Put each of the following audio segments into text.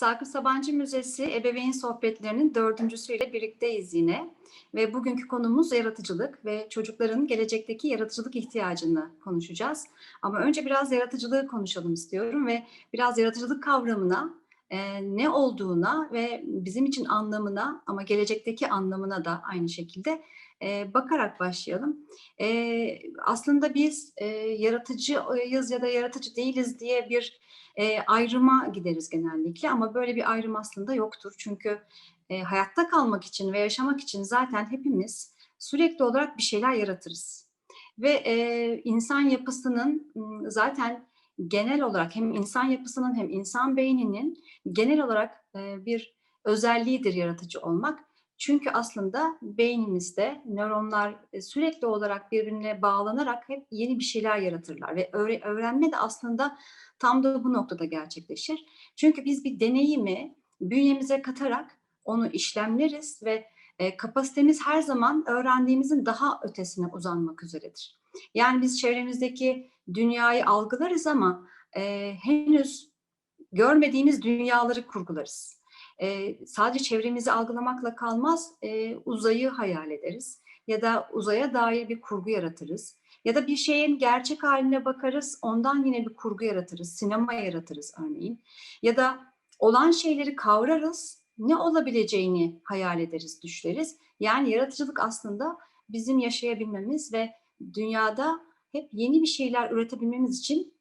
Sakıp Sabancı Müzesi Ebeveyn Sohbetlerinin dördüncüsüyle birlikteyiz yine. Ve bugünkü konumuz yaratıcılık ve çocukların gelecekteki yaratıcılık ihtiyacını konuşacağız. Ama önce biraz yaratıcılığı konuşalım istiyorum ve biraz yaratıcılık kavramına, e, ne olduğuna ve bizim için anlamına ama gelecekteki anlamına da aynı şekilde e, bakarak başlayalım. E, aslında biz yaratıcıyız ya da yaratıcı değiliz diye bir e, ayrıma gideriz genellikle ama böyle bir ayrım aslında yoktur. Çünkü hayatta kalmak için ve yaşamak için zaten hepimiz sürekli olarak bir şeyler yaratırız. Ve e, insan yapısının zaten genel olarak hem insan yapısının hem insan beyninin genel olarak e, bir özelliğidir yaratıcı olmak. Çünkü aslında beynimizde nöronlar e, sürekli olarak birbirine bağlanarak hep yeni bir şeyler yaratırlar ve öğrenme de aslında tam da bu noktada gerçekleşir. Çünkü biz bir deneyimi bünyemize katarak onu işlemleriz ve e, kapasitemiz her zaman öğrendiğimizin daha ötesine uzanmak üzeredir. Yani biz çevremizdeki dünyayı algılarız ama e, henüz görmediğimiz dünyaları kurgularız e, sadece çevremizi algılamakla kalmaz, e, uzayı hayal ederiz ya da uzaya dair bir kurgu yaratırız. Ya da bir şeyin gerçek haline bakarız, ondan yine bir kurgu yaratırız, sinema yaratırız örneğin. Ya da olan şeyleri kavrarız, ne olabileceğini hayal ederiz, düşleriz. Yani yaratıcılık aslında bizim yaşayabilmemiz ve dünyada hep yeni bir şeyler üretebilmemiz için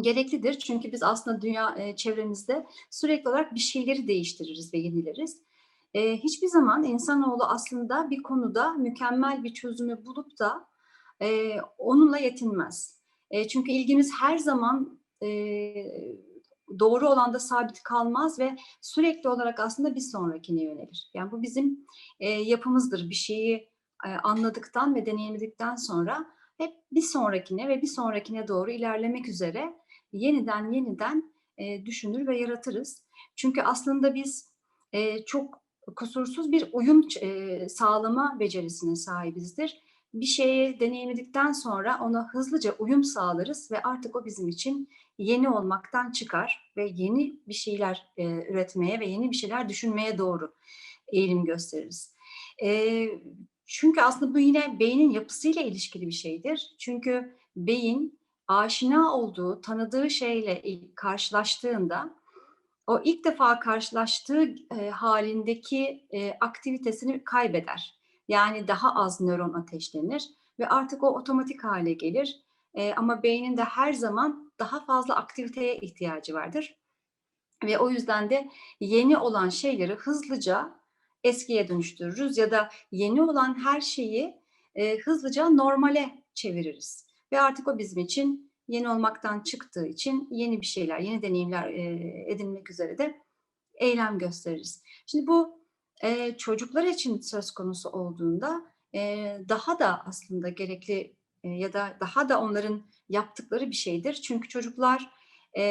gereklidir. Çünkü biz aslında dünya e, çevremizde sürekli olarak bir şeyleri değiştiririz ve yenileriz. E, hiçbir zaman insanoğlu aslında bir konuda mükemmel bir çözümü bulup da e, onunla yetinmez. E, çünkü ilgimiz her zaman e, doğru olanda sabit kalmaz ve sürekli olarak aslında bir sonrakine yönelir. Yani bu bizim e, yapımızdır. Bir şeyi e, anladıktan ve deneyimledikten sonra hep bir sonrakine ve bir sonrakine doğru ilerlemek üzere yeniden yeniden e, düşünür ve yaratırız. Çünkü aslında biz e, çok kusursuz bir uyum e, sağlama becerisine sahibizdir. Bir şeyi deneyimledikten sonra ona hızlıca uyum sağlarız ve artık o bizim için yeni olmaktan çıkar ve yeni bir şeyler e, üretmeye ve yeni bir şeyler düşünmeye doğru eğilim gösteririz. E, çünkü aslında bu yine beynin yapısıyla ilişkili bir şeydir. Çünkü beyin aşina olduğu, tanıdığı şeyle karşılaştığında o ilk defa karşılaştığı e, halindeki e, aktivitesini kaybeder. Yani daha az nöron ateşlenir ve artık o otomatik hale gelir. E, ama beynin de her zaman daha fazla aktiviteye ihtiyacı vardır. Ve o yüzden de yeni olan şeyleri hızlıca eskiye dönüştürürüz ya da yeni olan her şeyi e, hızlıca normale çeviririz. Ve artık o bizim için yeni olmaktan çıktığı için yeni bir şeyler, yeni deneyimler e, edinmek üzere de eylem gösteririz. Şimdi bu e, çocuklar için söz konusu olduğunda e, daha da aslında gerekli e, ya da daha da onların yaptıkları bir şeydir. Çünkü çocuklar e,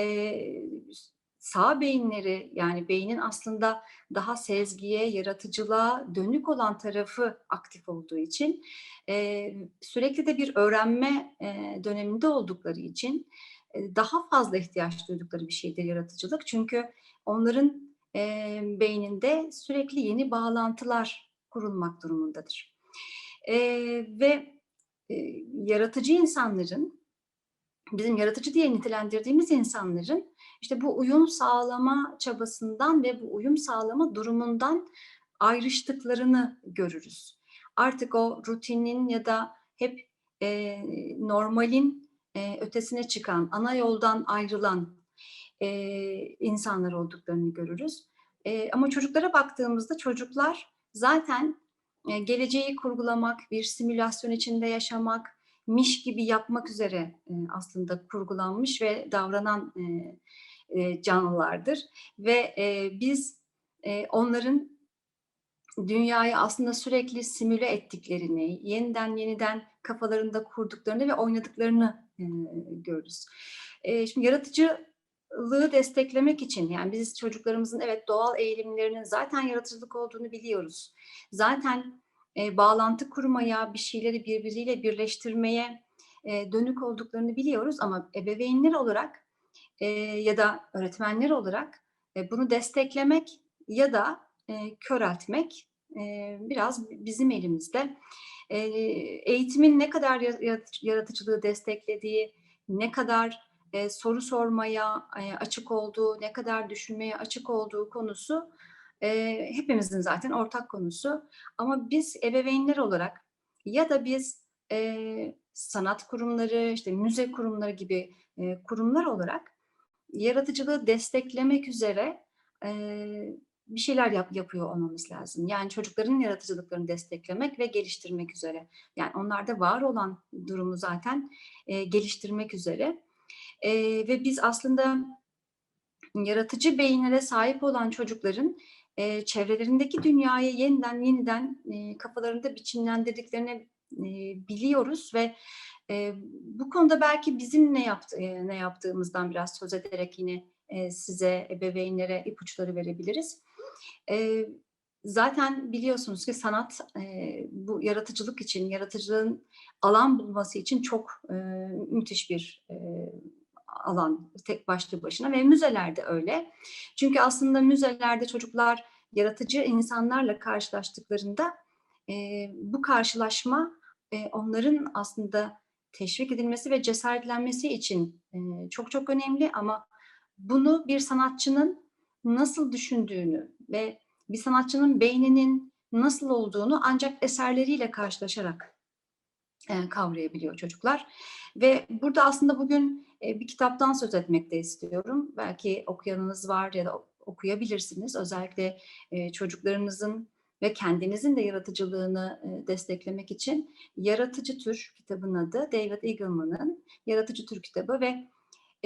sağ beyinleri yani beynin aslında daha sezgiye, yaratıcılığa dönük olan tarafı aktif olduğu için e, sürekli de bir öğrenme e, döneminde oldukları için e, daha fazla ihtiyaç duydukları bir şeydir yaratıcılık. Çünkü onların e, beyninde sürekli yeni bağlantılar kurulmak durumundadır. E, ve e, yaratıcı insanların bizim yaratıcı diye nitelendirdiğimiz insanların işte bu uyum sağlama çabasından ve bu uyum sağlama durumundan ayrıştıklarını görürüz. Artık o rutinin ya da hep e, normalin e, ötesine çıkan, ana yoldan ayrılan e, insanlar olduklarını görürüz. E, ama çocuklara baktığımızda çocuklar zaten e, geleceği kurgulamak, bir simülasyon içinde yaşamak, miş gibi yapmak üzere e, aslında kurgulanmış ve davranan e, e, canlılardır. Ve biz onların dünyayı aslında sürekli simüle ettiklerini, yeniden yeniden kafalarında kurduklarını ve oynadıklarını görürüz. Şimdi yaratıcılığı desteklemek için yani biz çocuklarımızın evet doğal eğilimlerinin zaten yaratıcılık olduğunu biliyoruz. Zaten e, bağlantı kurmaya, bir şeyleri birbiriyle birleştirmeye e, dönük olduklarını biliyoruz ama ebeveynler olarak e, ya da öğretmenler olarak E, bunu desteklemek ya da e, köreltmek e, biraz bizim elimizde. E, eğitimin ne kadar yaratıcılığı desteklediği, ne kadar e, soru sormaya e, açık olduğu, ne kadar düşünmeye açık olduğu konusu e, hepimizin zaten ortak konusu. Ama biz ebeveynler olarak ya da biz e, sanat kurumları, işte müze kurumları gibi e, kurumlar olarak yaratıcılığı desteklemek üzere e, bir şeyler yap, yapıyor olmamız lazım. Yani çocukların yaratıcılıklarını desteklemek ve geliştirmek üzere. Yani onlarda var olan durumu zaten e, geliştirmek üzere. E, ve biz aslında yaratıcı beyinlere sahip olan çocukların e, çevrelerindeki dünyayı yeniden yeniden e, kafalarında biçimlendirdiklerini e, biliyoruz ve e, bu konuda belki bizim ne yaptı, e, ne yaptığımızdan biraz söz ederek yine e, size ebeveynlere ipuçları verebiliriz. E, zaten biliyorsunuz ki sanat e, bu yaratıcılık için, yaratıcılığın alan bulması için çok e, müthiş bir e, alan tek başlı başına ve müzelerde öyle. Çünkü aslında müzelerde çocuklar yaratıcı insanlarla karşılaştıklarında e, bu karşılaşma e, onların aslında teşvik edilmesi ve cesaretlenmesi için e, çok çok önemli ama bunu bir sanatçının nasıl düşündüğünü ve bir sanatçının beyninin nasıl olduğunu ancak eserleriyle karşılaşarak kavrayabiliyor çocuklar. Ve burada aslında bugün e, bir kitaptan söz etmek de istiyorum. Belki okuyanınız var ya da okuyabilirsiniz. Özellikle e, çocuklarınızın ve kendinizin de yaratıcılığını e, desteklemek için Yaratıcı Tür kitabın adı David Eagleman'ın Yaratıcı Tür kitabı ve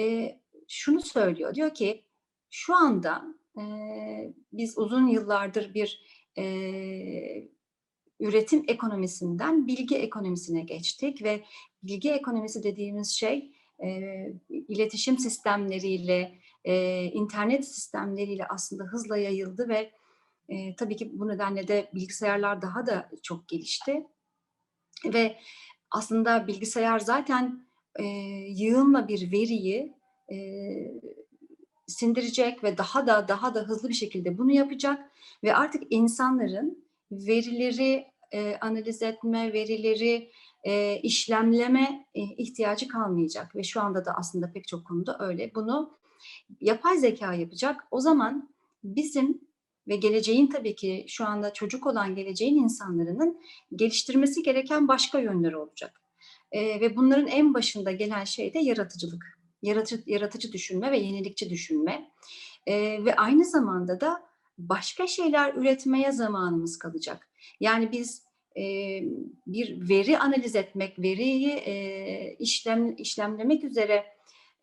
e, şunu söylüyor. Diyor ki şu anda e, biz uzun yıllardır bir e, üretim ekonomisinden bilgi ekonomisine geçtik ve bilgi ekonomisi dediğimiz şey e, iletişim sistemleriyle, e, internet sistemleriyle aslında hızla yayıldı ve e, tabii ki bu nedenle de bilgisayarlar daha da çok gelişti. Ve aslında bilgisayar zaten e, yığınla bir veriyi e, sindirecek ve daha da daha da hızlı bir şekilde bunu yapacak ve artık insanların verileri e, analiz etme, verileri e, işlemleme e, ihtiyacı kalmayacak ve şu anda da aslında pek çok konuda öyle. Bunu yapay zeka yapacak. O zaman bizim ve geleceğin tabii ki şu anda çocuk olan geleceğin insanların geliştirmesi gereken başka yönleri olacak. Ve bunların en başında gelen şey de yaratıcılık. Yaratıcı, yaratıcı düşünme ve yenilikçi düşünme. E, ve aynı zamanda da başka şeyler üretmeye zamanımız kalacak. Yani biz e, bir veri analiz etmek, veriyi e, işlem işlemlemek üzere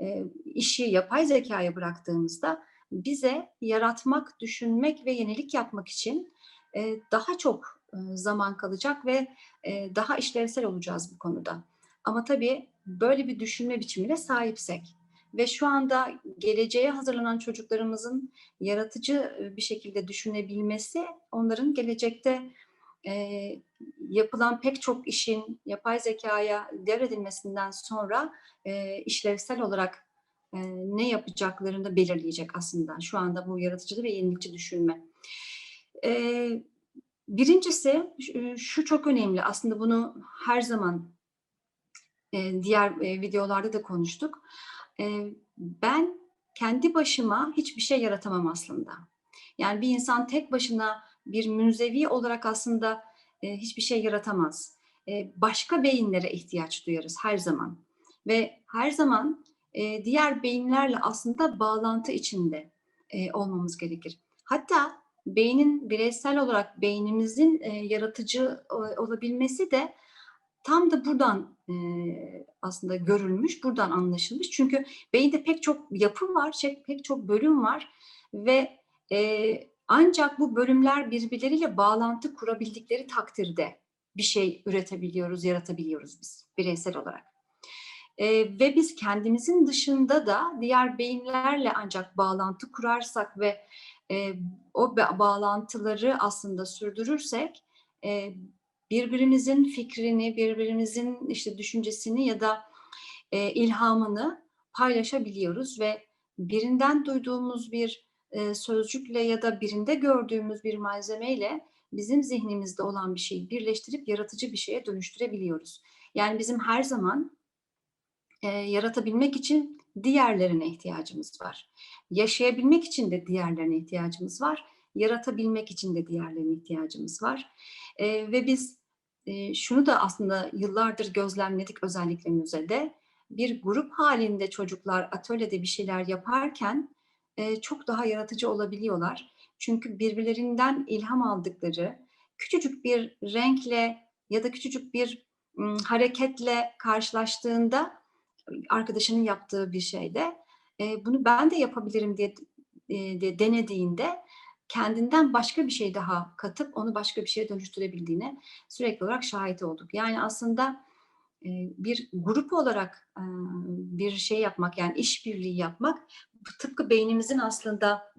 e, işi yapay zekaya bıraktığımızda bize yaratmak, düşünmek ve yenilik yapmak için e, daha çok e, zaman kalacak ve e, daha işlevsel olacağız bu konuda. Ama tabii böyle bir düşünme biçimine sahipsek ve şu anda geleceğe hazırlanan çocuklarımızın yaratıcı bir şekilde düşünebilmesi onların gelecekte e, yapılan pek çok işin yapay zekaya devredilmesinden sonra e, işlevsel olarak e, ne yapacaklarını belirleyecek aslında şu anda bu yaratıcı ve yenilikçi düşünme. E, birincisi şu çok önemli aslında bunu her zaman e, diğer e, videolarda da konuştuk. Ben kendi başıma hiçbir şey yaratamam aslında. Yani bir insan tek başına bir münzevi olarak aslında hiçbir şey yaratamaz. Başka beyinlere ihtiyaç duyarız her zaman. Ve her zaman diğer beyinlerle aslında bağlantı içinde olmamız gerekir. Hatta beynin bireysel olarak beynimizin yaratıcı olabilmesi de tam da buradan e, aslında görülmüş, buradan anlaşılmış. Çünkü beyinde pek çok yapı var, pek çok bölüm var ve e, ancak bu bölümler birbirleriyle bağlantı kurabildikleri takdirde bir şey üretebiliyoruz, yaratabiliyoruz biz bireysel olarak. E, ve biz kendimizin dışında da diğer beyinlerle ancak bağlantı kurarsak ve e, o bağlantıları aslında sürdürürsek e, birbirimizin fikrini, birbirimizin işte düşüncesini ya da e, ilhamını paylaşabiliyoruz ve birinden duyduğumuz bir e, sözcükle ya da birinde gördüğümüz bir malzemeyle bizim zihnimizde olan bir şeyi birleştirip yaratıcı bir şeye dönüştürebiliyoruz. Yani bizim her zaman e, yaratabilmek için diğerlerine ihtiyacımız var. Yaşayabilmek için de diğerlerine ihtiyacımız var. Yaratabilmek için de diğerlerine ihtiyacımız var. E, ve biz şunu da aslında yıllardır gözlemledik özellikle müzede. Bir grup halinde çocuklar atölyede bir şeyler yaparken çok daha yaratıcı olabiliyorlar. Çünkü birbirlerinden ilham aldıkları küçücük bir renkle ya da küçücük bir hareketle karşılaştığında arkadaşının yaptığı bir şeyde bunu ben de yapabilirim diye de denediğinde kendinden başka bir şey daha katıp onu başka bir şeye dönüştürebildiğine sürekli olarak şahit olduk. Yani aslında e, bir grup olarak e, bir şey yapmak yani işbirliği yapmak tıpkı beynimizin aslında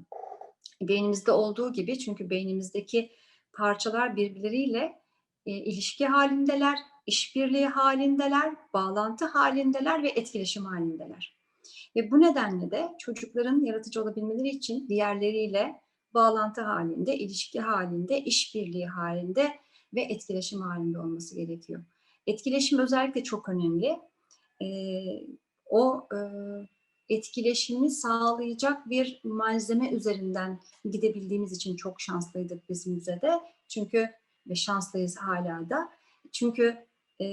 beynimizde olduğu gibi çünkü beynimizdeki parçalar birbirleriyle e, ilişki halindeler, işbirliği halindeler, bağlantı halindeler ve etkileşim halindeler. Ve bu nedenle de çocukların yaratıcı olabilmeleri için diğerleriyle bağlantı halinde, ilişki halinde, işbirliği halinde ve etkileşim halinde olması gerekiyor. Etkileşim özellikle çok önemli. Ee, o e, etkileşimi sağlayacak bir malzeme üzerinden gidebildiğimiz için çok şanslıydık biz müzede. Çünkü ve şanslıyız hala da. Çünkü e,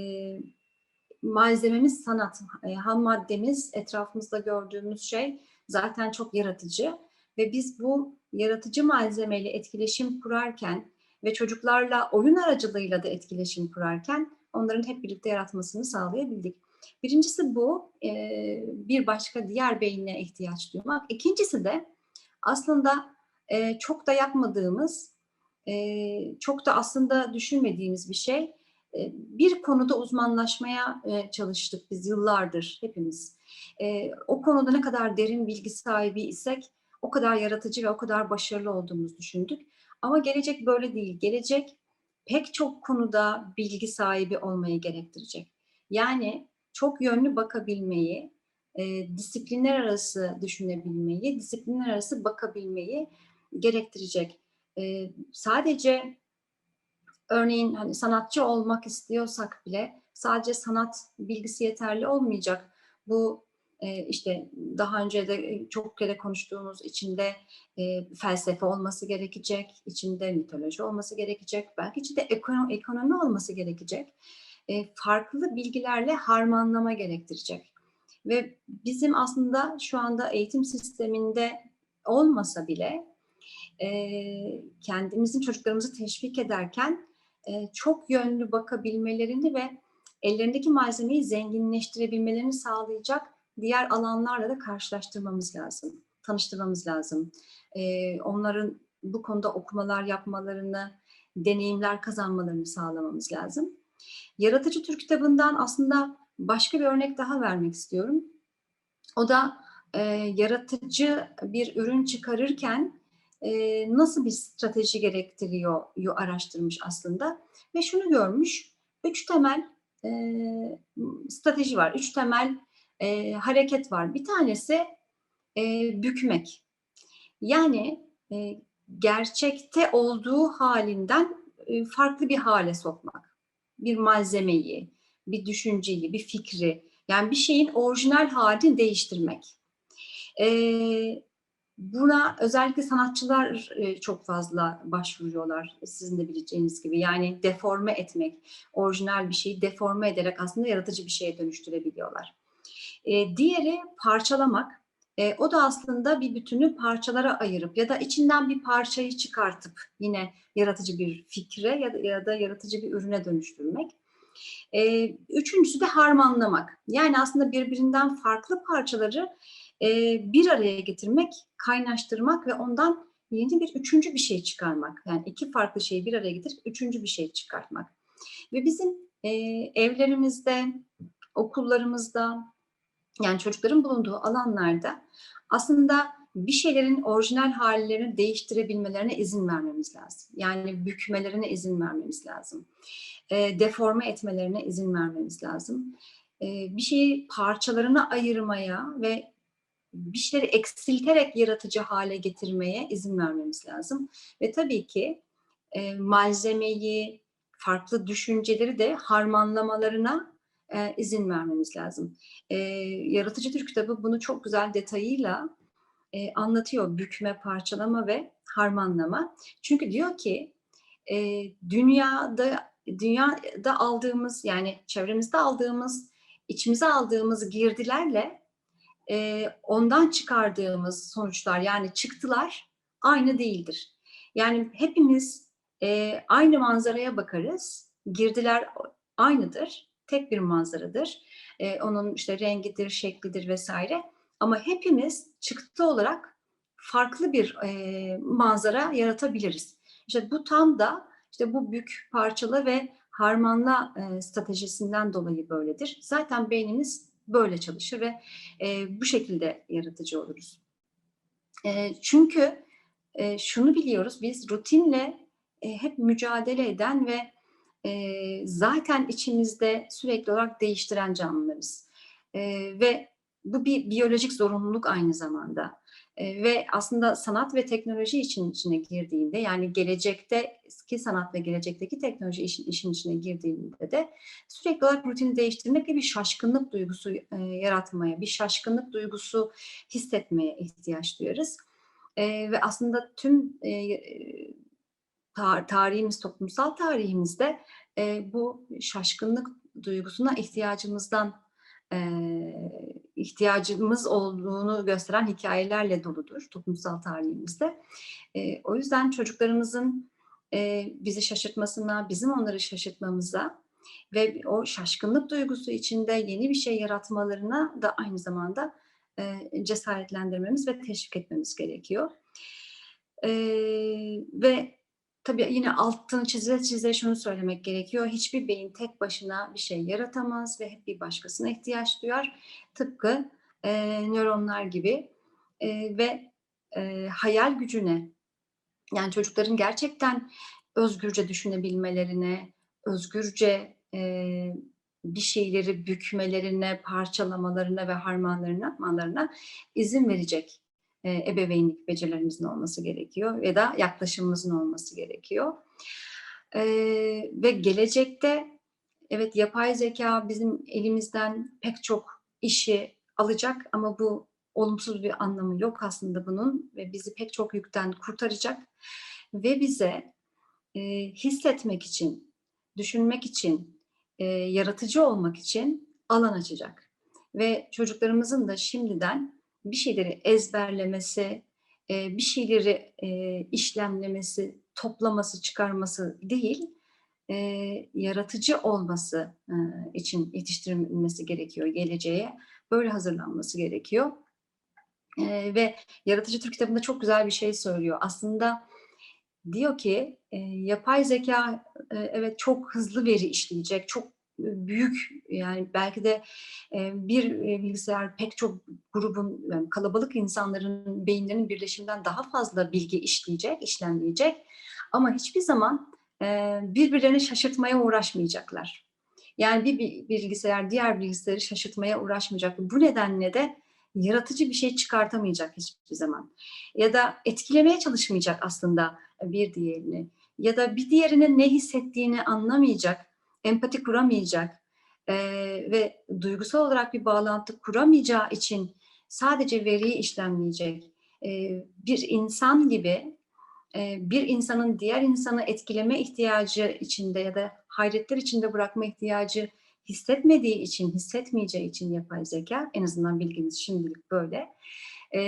malzememiz sanat, e, ham maddemiz, etrafımızda gördüğümüz şey zaten çok yaratıcı ve biz bu yaratıcı malzemeyle etkileşim kurarken ve çocuklarla oyun aracılığıyla da etkileşim kurarken onların hep birlikte yaratmasını sağlayabildik. Birincisi bu, e, bir başka diğer beynine ihtiyaç duymak. İkincisi de aslında e, çok da yapmadığımız, e, çok da aslında düşünmediğimiz bir şey. Bir konuda uzmanlaşmaya çalıştık biz yıllardır hepimiz. O konuda ne kadar derin bilgi sahibi isek o kadar yaratıcı ve o kadar başarılı olduğumuzu düşündük. Ama gelecek böyle değil. Gelecek pek çok konuda bilgi sahibi olmayı gerektirecek. Yani çok yönlü bakabilmeyi, e, disiplinler arası düşünebilmeyi, disiplinler arası bakabilmeyi gerektirecek. E, sadece örneğin hani sanatçı olmak istiyorsak bile sadece sanat bilgisi yeterli olmayacak. Bu işte daha önce de çok kere konuştuğumuz içinde felsefe olması gerekecek, içinde mitoloji olması gerekecek, belki içinde ekonomi, ekonomi olması gerekecek. Farklı bilgilerle harmanlama gerektirecek. Ve bizim aslında şu anda eğitim sisteminde olmasa bile kendimizin çocuklarımızı teşvik ederken çok yönlü bakabilmelerini ve ellerindeki malzemeyi zenginleştirebilmelerini sağlayacak diğer alanlarla da karşılaştırmamız lazım, tanıştırmamız lazım. Onların bu konuda okumalar yapmalarını, deneyimler kazanmalarını sağlamamız lazım. Yaratıcı Türk kitabından aslında başka bir örnek daha vermek istiyorum. O da e, yaratıcı bir ürün çıkarırken e, nasıl bir strateji gerektiriyor araştırmış aslında. Ve şunu görmüş, üç temel e, strateji var, üç temel e, hareket var. Bir tanesi e, bükmek. Yani e, gerçekte olduğu halinden e, farklı bir hale sokmak. Bir malzemeyi, bir düşünceyi, bir fikri. Yani bir şeyin orijinal halini değiştirmek. E, buna özellikle sanatçılar e, çok fazla başvuruyorlar sizin de bileceğiniz gibi. Yani deforme etmek, orijinal bir şeyi deforme ederek aslında yaratıcı bir şeye dönüştürebiliyorlar. E, diğeri parçalamak. E, o da aslında bir bütünü parçalara ayırıp ya da içinden bir parçayı çıkartıp yine yaratıcı bir fikre ya da, ya da yaratıcı bir ürüne dönüştürmek. E, üçüncüsü de harmanlamak. Yani aslında birbirinden farklı parçaları e, bir araya getirmek, kaynaştırmak ve ondan yeni bir üçüncü bir şey çıkarmak. Yani iki farklı şeyi bir araya getirip üçüncü bir şey çıkartmak. Ve bizim e, evlerimizde, okullarımızda, yani çocukların bulunduğu alanlarda aslında bir şeylerin orijinal hallerini değiştirebilmelerine izin vermemiz lazım. Yani bükmelerine izin vermemiz lazım. E, deforme etmelerine izin vermemiz lazım. E, bir şeyi parçalarına ayırmaya ve bir şeyleri eksilterek yaratıcı hale getirmeye izin vermemiz lazım. Ve tabii ki e, malzemeyi, farklı düşünceleri de harmanlamalarına e, izin vermemiz lazım. E, Yaratıcı Türk kitabı bunu çok güzel detayıyla e, anlatıyor. Bükme, parçalama ve harmanlama. Çünkü diyor ki e, dünyada dünyada aldığımız yani çevremizde aldığımız, içimize aldığımız girdilerle e, ondan çıkardığımız sonuçlar yani çıktılar aynı değildir. Yani hepimiz e, aynı manzaraya bakarız. Girdiler aynıdır. Tek bir manzaradır. E, onun işte rengidir, şeklidir vesaire. Ama hepimiz çıktı olarak farklı bir e, manzara yaratabiliriz. İşte bu tam da işte bu bük, parçala ve harmanla e, stratejisinden dolayı böyledir. Zaten beynimiz böyle çalışır ve e, bu şekilde yaratıcı oluruz. E, çünkü e, şunu biliyoruz, biz rutinle e, hep mücadele eden ve e, zaten içimizde sürekli olarak değiştiren canlılarız. E, ve bu bir biyolojik zorunluluk aynı zamanda. E, ve aslında sanat ve teknoloji için içine girdiğinde yani gelecekteki sanat ve gelecekteki teknoloji işin, işin içine girdiğinde de sürekli olarak rutini değiştirmek ve bir şaşkınlık duygusu e, yaratmaya, bir şaşkınlık duygusu hissetmeye ihtiyaç duyarız. E, ve aslında tüm e, tar tarihimiz, toplumsal tarihimizde e, bu şaşkınlık duygusuna ihtiyacımızdan e, ihtiyacımız olduğunu gösteren hikayelerle doludur toplumsal tarihimizde. E, o yüzden çocuklarımızın e, bizi şaşırtmasına, bizim onları şaşırtmamıza ve o şaşkınlık duygusu içinde yeni bir şey yaratmalarına da aynı zamanda e, cesaretlendirmemiz ve teşvik etmemiz gerekiyor. E, ve Tabii yine altını çize çize şunu söylemek gerekiyor. Hiçbir beyin tek başına bir şey yaratamaz ve hep bir başkasına ihtiyaç duyar. Tıpkı e, nöronlar gibi e, ve e, hayal gücüne yani çocukların gerçekten özgürce düşünebilmelerine, özgürce e, bir şeyleri bükmelerine, parçalamalarına ve harmanlarına izin verecek e, ebeveynlik becerilerimizin olması gerekiyor ya da yaklaşımımızın olması gerekiyor. E, ve gelecekte evet yapay zeka bizim elimizden pek çok işi alacak ama bu olumsuz bir anlamı yok aslında bunun ve bizi pek çok yükten kurtaracak ve bize e, hissetmek için, düşünmek için, e, yaratıcı olmak için alan açacak. Ve çocuklarımızın da şimdiden bir şeyleri ezberlemesi, bir şeyleri işlemlemesi, toplaması, çıkarması değil, yaratıcı olması için yetiştirilmesi gerekiyor geleceğe. Böyle hazırlanması gerekiyor. Ve Yaratıcı Türk kitabında çok güzel bir şey söylüyor. Aslında diyor ki yapay zeka evet çok hızlı veri işleyecek, çok büyük yani belki de bir bilgisayar pek çok grubun yani kalabalık insanların beyinlerinin birleşiminden daha fazla bilgi işleyecek, işlemleyecek ama hiçbir zaman birbirlerini şaşırtmaya uğraşmayacaklar. Yani bir bilgisayar diğer bilgisayarı şaşırtmaya uğraşmayacak. Bu nedenle de yaratıcı bir şey çıkartamayacak hiçbir zaman. Ya da etkilemeye çalışmayacak aslında bir diğerini. Ya da bir diğerinin ne hissettiğini anlamayacak empati kuramayacak e, ve duygusal olarak bir bağlantı kuramayacağı için sadece veriyi işlemleyecek e, bir insan gibi e, bir insanın diğer insanı etkileme ihtiyacı içinde ya da hayretler içinde bırakma ihtiyacı hissetmediği için, hissetmeyeceği için yapay zeka, en azından bilginiz şimdilik böyle, e,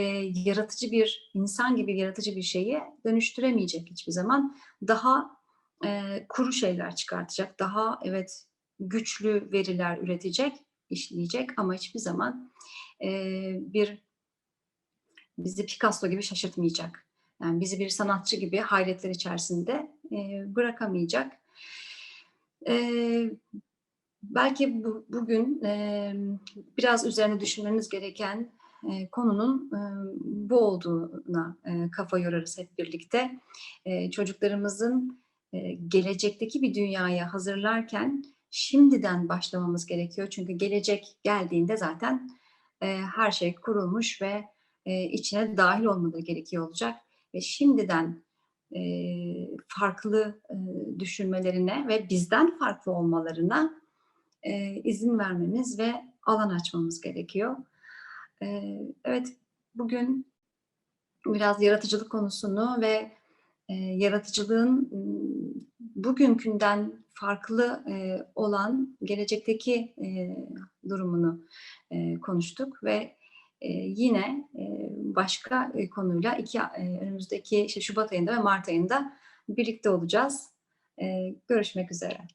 yaratıcı bir, insan gibi yaratıcı bir şeyi dönüştüremeyecek hiçbir zaman. Daha e, kuru şeyler çıkartacak. Daha evet güçlü veriler üretecek, işleyecek ama hiçbir zaman e, bir bizi Picasso gibi şaşırtmayacak. Yani bizi bir sanatçı gibi hayretler içerisinde e, bırakamayacak. E, belki bu, bugün e, biraz üzerine düşünmeniz gereken e, konunun e, bu olduğuna e, kafa yorarız hep birlikte. E, çocuklarımızın gelecekteki bir dünyaya hazırlarken şimdiden başlamamız gerekiyor. Çünkü gelecek geldiğinde zaten her şey kurulmuş ve e, içine dahil olmaları gerekiyor olacak ve şimdiden e, farklı e, düşünmelerine ve bizden farklı olmalarına e, izin vermemiz ve alan açmamız gerekiyor. E, evet, bugün biraz yaratıcılık konusunu ve e, yaratıcılığın m, bugünkünden farklı e, olan gelecekteki e, durumunu e, konuştuk ve e, yine e, başka e, konuyla iki e, önümüzdeki işte Şubat ayında ve Mart ayında birlikte olacağız. E, görüşmek üzere.